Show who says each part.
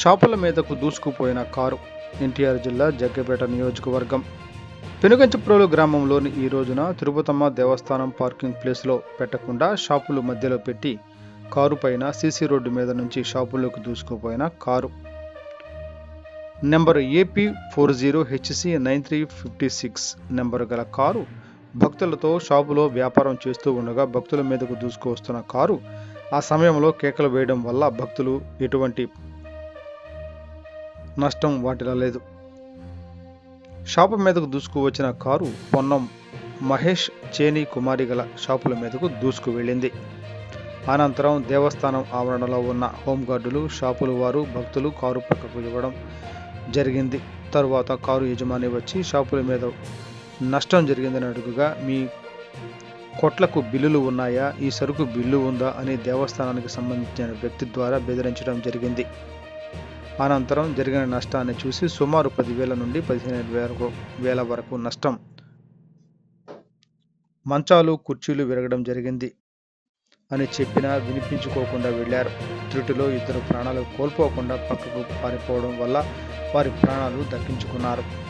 Speaker 1: షాపుల మీదకు దూసుకుపోయిన కారు ఎన్టీఆర్ జిల్లా జగ్గపేట నియోజకవర్గం. పెనుగంచప్రోలు గ్రామంలోని ఈ రోజున తిరుపతమ్మ దేవస్థానం పార్కింగ్ ప్లేస్లో పెట్టకుండా షాపులు మధ్యలో పెట్టి కారు పైన సీసీ రోడ్డు మీద నుంచి షాపుల్లోకి దూసుకుపోయిన car. Number AP four zero HC nine three fifty six number గల కారు భక్తులతో షాపులో వ్యాపారం చేస్తూ ఉండగా భక్తుల మీదకు దూసుకు వస్తున్న కారు ఆ సమయంలో కేకలు వేయడం వల్ల భక్తులు ఎటువంటి నష్టం వాటిల్లలేదు షాపు మీదకు దూసుకువచ్చిన కారు పొన్నం మహేష్ చేని కుమారి గల షాపుల మీదకు దూసుకు వెళ్ళింది. అనంతరం దేవస్థానం ఆవరణలో ఉన్న హోంగార్డులు షాపుల వారు భక్తులు కారు పక్కకు ఇవ్వడం జరిగింది. తరువాత కారు యజమాని వచ్చి షాపుల మీద నష్టం జరిగిందని అడుగుగా మీ కొట్లకు బిల్లులు ఉన్నాయా? ఈ సరుకు బిల్లు ఉందా? అని దేవస్థానానికి సంబంధించిన వ్యక్తి ద్వారా బెదిరించడం జరిగింది. అనంతరం జరిగిన నష్టాన్ని చూసి సుమారు పదివేల నుండి పదిహేను వేలకు వేల వరకు నష్టం. మంచాలు కుర్చీలు విరగడం జరిగింది అని చెప్పినా వినిపించుకోకుండా వెళ్ళారు. త్రుటిలో ఇద్దరు ప్రాణాలు కోల్పోకుండా పక్కకు పారిపోవడం వల్ల వారి ప్రాణాలు దక్కించుకున్నారు.